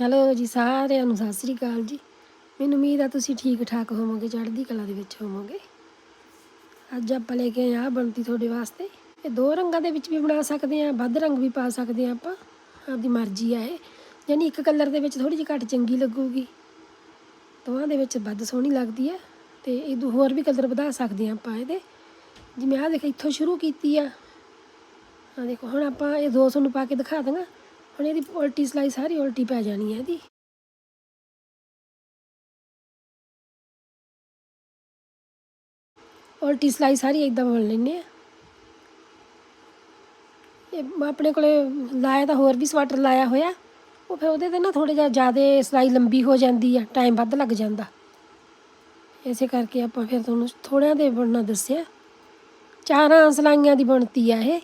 Hello ਜੀ, ਸਾਰਿਆਂ ਨੂੰ ਸਤਿ ਸ੍ਰੀ ਅਕਾਲ ਜੀ। ਮੈਨੂੰ ਉਮੀਦ ਆ ਤੁਸੀਂ ਠੀਕ ਠਾਕ ਹੋਵੋਗੇ, ਚੜ੍ਹਦੀ ਕਲਾ ਦੇ ਵਿੱਚ ਹੋਵੋਗੇ। ਅੱਜ ਆਪਾਂ ਲੈ ਕੇ ਆਏ ਆ ਬਣਤੀ ਤੁਹਾਡੇ ਵਾਸਤੇ। ਇਹ ਦੋ ਰੰਗਾਂ ਦੇ ਵਿੱਚ ਵੀ ਬਣਾ ਸਕਦੇ ਆ ਵੱਧ ਰੰਗ ਵੀ ਪਾ ਸਕਦੇ ਆ ਆਪਾਂ, ਆਪਦੀ ਮਰਜ਼ੀ ਆ ਇਹ। ਯਾਨੀ ਇੱਕ ਕਲਰ ਦੇ ਵਿੱਚ ਥੋੜੀ ਜਿਹੀ ਘੱਟ ਚੰਗੀ ਲੱਗੂਗੀ। ਦੋਹਾਂ ਦੇ ਵਿੱਚ ਵੱਧ ਸੋਹਣੀ ਲੱਗਦੀ ਆ, ਤੇ ਇਹ ਦੋ ਹੋਰ ਵੀ ਕਲਰ ਵਧਾ ਸਕਦੇ ਆ ਆਪਾਂ ਇਹਦੇ। ਜਿਵੇਂ ਆਹ ਦੇਖ, ਇੱਥੋਂ ਸ਼ੁਰੂ ਕੀਤੀ ਆ। ਆ ਦੇਖੋ, ਹੁਣ ਆਪਾਂ ਇਹ 200 ਨੂੰ ਪਾ ਕੇ ਦਿਖਾ ਦਾਂਗਾ। ਹੁਣ ਇਹਦੀ ਉਲਟੀ ਸਲਾਈ ਸਾਰੀ ਉਲਟੀ ਪੈ ਜਾਣੀ ਹੈ ਇਹਦੀ। ਉਲਟੀ ਸਲਾਈ ਸਾਰੀ ਇਦਾਂ ਬਣ ਲੈਣੇ ਆ। ਇਹ ਆਪਣੇ ਕੋਲੇ ਲਾਇਆ ਤਾਂ ਹੋਰ ਵੀ ਸਵੈਟਰ ਲਾਇਆ ਹੋਇਆ। ਉਹ ਫਿਰ ਉਹਦੇ ਤੇ ਨਾ ਥੋੜੇ ਜਿਹਾ ਜ਼ਿਆਦਾ ਸਲਾਈ ਲੰਬੀ ਹੋ ਜਾਂਦੀ ਆ, ਟਾਈਮ ਵੱਧ ਲੱਗ ਜਾਂਦਾ। ਇਸੇ ਕਰਕੇ ਆਪਾਂ ਫਿਰ ਤੁਹਾਨੂੰ ਥੋੜਿਆਂ ਦੇ ਬਣਨਾ ਦੱਸਿਆ। ਚਾਰਾਂ ਸਲਾਈਆਂ ਦੀ ਬਣਤੀ ਆ ਇਹ।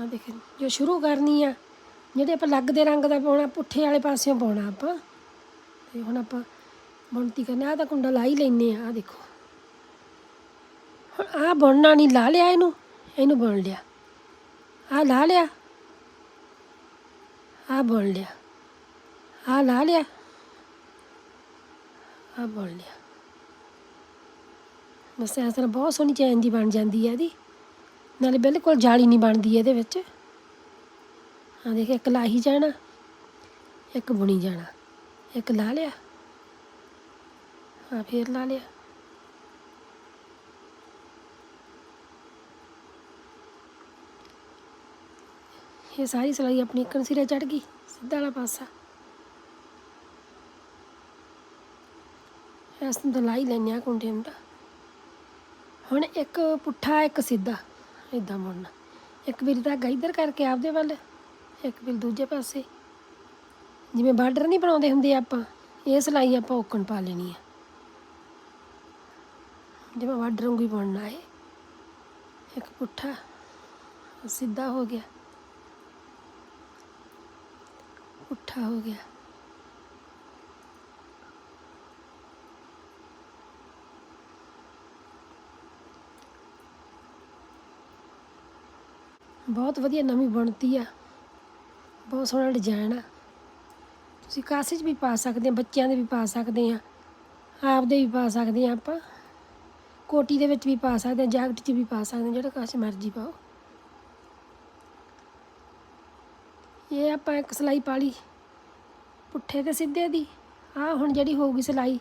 ਆ ਦੇਖ, ਜੋ ਸ਼ੁਰੂ ਕਰਨੀ ਆ, ਜਿਹੜੇ ਆਪਾਂ ਲੱਗਦੇ ਰੰਗ ਦਾ ਪਾਉਣਾ, ਪੁੱਠੇ ਵਾਲੇ ਪਾਸਿਓਂ ਪਾਉਣਾ ਆਪਾਂ। ਤੇ ਹੁਣ ਆਪਾਂ ਬੁਣਤੀ ਕਰਨੀ ਆ ਤਾਂ ਕੁੰਡਾ ਲਾ ਹੀ ਲੈਨੇ ਆ ਆ ਦੇਖੋ। ਹੁਣ ਆ ਬੁਣਨਾ ਨਹੀਂ, ਲਾ ਲਿਆ ਇਹਨੂੰ ਇਹਨੂੰ ਬੁਣ ਲਿਆ। ਆ ਲਾ ਲਿਆ। ਆ ਬੁਣ ਲਿਆ। ਆ ਲਾ ਲਿਆ। ਆ ਬੁਣ ਲਿਆ। ਬਸ ਇਸ ਤਰ੍ਹਾਂ ਬਹੁਤ ਸੋਹਣੀ ਚੈਨ ਦੀ ਬਣ ਜਾਂਦੀ ਹੈ ਇਹਦੀ। ਨਾਲੇ ਬਿਲਕੁਲ ਜਾਲੀ ਨਹੀਂ ਬਣਦੀ ਇਹਦੇ ਵਿੱਚ। ਆ ਦੇਖ, ਇੱਕ ਲਾਹੀ ਜਾਣਾ, ਇੱਕ ਬੁਣੀ ਜਾਣਾ, ਇੱਕ ਲਾ ਲਿਆ। ਆ ਫੇਰ ਲਾ ਲਿਆ। ਇਹ ਸਾਰੀ ਸਲਾਈ ਆਪਣੀ ਇੱਕ ਸਿਰੇ ਚੜ ਗਈ, ਸਿੱਧਾ ਵਾਲਾ ਪਾਸਾ। ਇਸ ਨੂੰ ਤਾਂ ਲਾ ਹੀ ਲੈਂਦੇ ਆ ਕੁੰਡੇ ਨੂੰ ਹੁਣ ਇੱਕ ਪੁੱਠਾ, ਇੱਕ ਸਿੱਧਾ। ਇਦਾਂ ਮੁੜਨਾ। ਇੱਕ ਵਾਰੀ ਧਾਗਾ ਇੱਧਰ ਕਰਕੇ ਆਪਦੇ ਵੱਲ, ਇੱਕ ਵਾਰੀ ਦੂਜੇ ਪਾਸੇ। ਜਿਵੇਂ ਬਾਰਡਰ ਨਹੀਂ ਬਣਾਉਂਦੇ ਹੁੰਦੇ ਆਪਾਂ, ਇਹ ਸਲਾਈ ਆਪਾਂ ਓਕਣ ਪਾ ਲੈਣੀ ਆ। ਜਿਵੇਂ ਬਾਰਡਰ ਵਾਂਗੂ ਹੀ ਬਣਨਾ ਹੈ ਇੱਕ ਪੁੱਠਾ, ਸਿੱਧਾ ਹੋ ਗਿਆ। ਪੁੱਠਾ ਹੋ ਗਿਆ। ਬਹੁਤ ਵਧੀਆ ਨਵੀਂ ਬਣਤੀ ਆ। ਬਹੁਤ ਸੋਹਣਾ ਡਿਜ਼ਾਈਨ ਆ। ਤੁਸੀਂ ਕਾਸੇ 'ਚ ਵੀ ਪਾ ਸਕਦੇ ਆ, ਬੱਚਿਆਂ ਦੇ ਵੀ ਪਾ ਸਕਦੇ ਆ, ਆਪਦੇ ਵੀ ਪਾ ਸਕਦੇ ਆ ਆਪਾਂ। ਕੋਟੀ ਦੇ ਵਿੱਚ ਵੀ ਪਾ ਸਕਦੇ ਆ ਜੈਕਟ 'ਚ ਵੀ ਪਾ ਸਕਦੇ ਆ, ਜਿਹੜਾ ਕਾਸੇ ਮਰਜ਼ੀ ਪਾਓ। ਇਹ ਆਪਾਂ ਇੱਕ ਸਲਾਈ ਪਾ ਲਈ। ਪੁੱਠੇ ਤੇ ਸਿੱਧੇ ਦੀ ਆ ਹੁਣ ਜਿਹੜੀ ਹੋਊਗੀ ਸਲਾਈ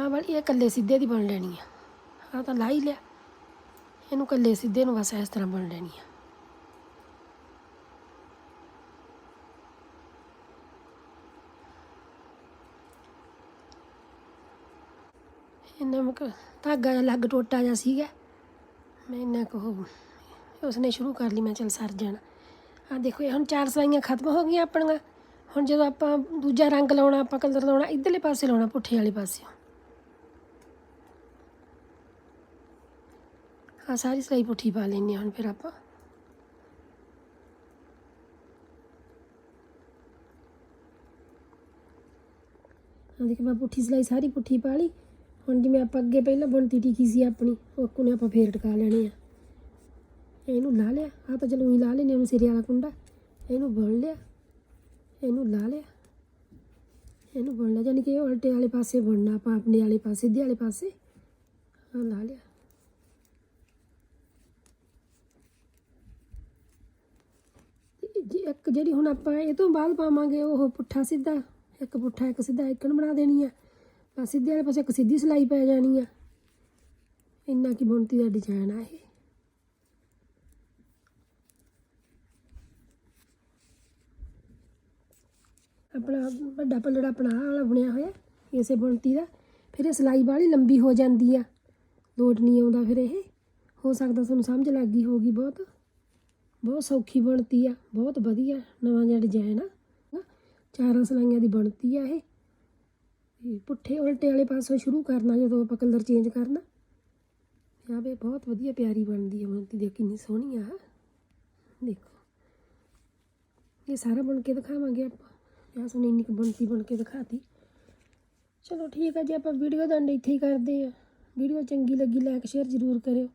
ਹਾਂ ਵਾਲੀ, ਇਹ ਇਕੱਲੇ ਸਿੱਧੇ ਦੀ ਬਣ ਲੈਣੀ ਆ। ਆ ਤਾਂ ਲਾ ਹੀ ਲਿਆ। ਇਹਨੂੰ ਇਕੱਲੇ ਸਿੱਧੇ ਨੂੰ ਬਸ ਇਸ ਤਰ੍ਹਾਂ ਬਣ ਲੈਣੀ ਆ। ਇੰਨਾ ਮੁਕ ਧਾਗਾ ਜਿਹਾ ਲੱਗ ਟੋਟਾ ਜਿਹਾ ਸੀਗਾ। ਮੈਂ ਇੰਨਾ ਕੋ ਉਸਨੇ ਸ਼ੁਰੂ ਕਰ ਲਈ, ਮੈਂ ਚਲ ਸਰ ਜਾਣਾ। ਆ ਦੇਖੋ, ਇਹ ਹੁਣ ਚਾਰ ਸਲਾਈਆਂ ਖਤਮ ਹੋ ਗਈਆਂ ਆਪਣੀਆਂ। ਹੁਣ ਜਦੋਂ ਆਪਾਂ ਦੂਜਾ ਰੰਗ ਲਾਉਣਾ, ਆਪਾਂ ਕਲਰ ਲਾਉਣਾ, ਇਧਰਲੇ ਪਾਸੇ ਲਾਉਣਾ, ਪੁੱਠੇ ਵਾਲੇ ਪਾਸੇ। ਆ ਸਾਰੀ ਸਲਾਈ ਪੁੱਠੀ ਪਾ ਲੈਣੀ ਹੁਣ ਫਿਰ ਆਪਾਂ। ਦੇਖੋ, ਮੈਂ ਪੁੱਠੀ ਸਲਾਈ ਸਾਰੀ ਪੁੱਠੀ ਪਾ ਲਈ। ਹੁਣ ਜਿਵੇਂ ਆਪਾਂ ਅੱਗੇ ਪਹਿਲਾਂ ਬੁਣਤੀ ਟਿਕੀ ਸੀ ਆਪਣੀ, ਉਹ ਕੋਨੇ ਆਪਾਂ ਫੇਰ ਟਕਾ ਲੈਣੇ ਆ। ਇਹਨੂੰ ਲਾ ਲਿਆ ਆ ਤਾਂ ਚਲੋ ਹੀ ਲਾ ਲੈਨੇ ਉਹਨੂੰ ਸਿਰੇ ਵਾਲਾ ਕੁੰਡਾ। ਇਹਨੂੰ ਬੁਣ ਲਿਆ, ਇਹਨੂੰ ਲਾ ਲਿਆ। ਇਹਨੂੰ ਬੁਣ ਲਿਆ ਯਾਨੀ ਕਿ ਇਹ ਉਲਟੇ ਵਾਲੇ ਪਾਸੇ ਬੁਣਨਾ, ਆਪਾਂ ਆਪਣੇ ਵਾਲੇ ਪਾਸੇ ਸਿੱਧੇ ਵਾਲੇ ਪਾਸੇ। ਆ ਲਾ ਲਿਆ। ਇੱਕ ਜਿਹੜੀ ਹੁਣ ਆਪਾਂ ਇਹ ਤੋਂ ਬਾਅਦ ਪਾਵਾਂਗੇ, ਉਹ ਪੁੱਠਾ ਸਿੱਧਾ, ਇੱਕ ਪੁੱਠਾ, ਇੱਕ ਸਿੱਧਾ ਇੱਕਨ ਬਣਾ ਦੇਣੀ ਆ। ਆ ਸਿੱਧੇ ਵਾਲੇ ਪਾਸੇ ਇੱਕ ਸਿੱਧੀ ਸਲਾਈ ਪੈ ਜਾਣੀ ਆ। ਇੰਨਾ ਕੀ ਬੁਣਤੀ ਦਾ ਡਿਜ਼ਾਈਨ ਆ ਇਹ। ਆਪਣਾ ਵੱਡਾ ਪੱਲੜਾ ਆਪਣਾ ਆਹ ਵਾਲਾ ਬੁਣਿਆ ਹੋਇਆ, ਇਸੇ ਬੁਣਤੀ ਦਾ। ਫਿਰ ਇਹ ਸਲਾਈ ਬਾਹਲੀ ਲੰਬੀ ਹੋ ਜਾਂਦੀ ਆ। ਲੋਟ ਨਹੀਂ ਆਉਂਦਾ ਫਿਰ ਇਹ। ਹੋ ਸਕਦਾ ਤੁਹਾਨੂੰ ਸਮਝ ਲੱਗ ਗਈ ਹੋਗੀ ਬਹੁਤ। ਬਹੁਤ ਸੌਖੀ ਬਣਤੀ ਆ, ਬਹੁਤ ਵਧੀਆ ਨਵਾਂ ਜਿਹਾ ਡਿਜ਼ਾਈਨ ਆ। ਚਾਰਾਂ ਸਲਾਈਆਂ ਦੀ ਬਣਤੀ ਆ ਇਹ। ਤੇ ਪੁੱਠੇ ਉਲਟੇ ਵਾਲੇ ਪਾਸੋਂ ਸ਼ੁਰੂ ਕਰਨਾ ਜਦੋਂ ਆਪਾਂ ਕਲਰ ਚੇਂਜ ਕਰਨਾ। ਆ ਵੇ ਬਹੁਤ ਵਧੀਆ ਪਿਆਰੀ ਬਣਦੀ ਆ ਬਣਤੀ ਦੇਖ ਕਿੰਨੀ ਸੋਹਣੀ ਆ। ਦੇਖੋ। ਇਹ ਸਾਰਾ ਬਣ ਕੇ ਦਿਖਾਵਾਂਗੇ ਆਪਾਂ। ਜਾਂ ਸੁਣੀ ਇੰਨੀ ਕੁ ਬਣਤੀ ਬਣ ਕੇ ਦਿਖਾਤੀ। ਚਲੋ ਠੀਕ ਹੈ ਜੀ ਆਪਾਂ ਵੀਡੀਓ ਦਾ ਐਂਡ ਇੱਥੇ ਹੀ ਕਰਦੇ ਆ। ਵੀਡੀਓ ਚੰਗੀ ਲੱਗੀ ਲਾਈਕ ਸ਼ੇਅਰ ਜ਼ਰੂਰ ਕਰਿਓ।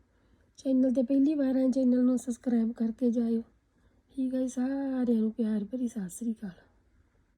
ਚੈਨਲ ਤੇ ਪਹਿਲੀ ਵਾਰ ਆਏ ਚੈਨਲ ਨੂੰ ਸਬਸਕ੍ਰਾਈਬ ਕਰਕੇ ਜਾਇਓ। ਠੀਕ ਹੈ ਜੀ, ਸਾਰਿਆਂ ਨੂੰ ਪਿਆਰ ਭਰੀ ਸਤਿ ਸ੍ਰੀ ਅਕਾਲ।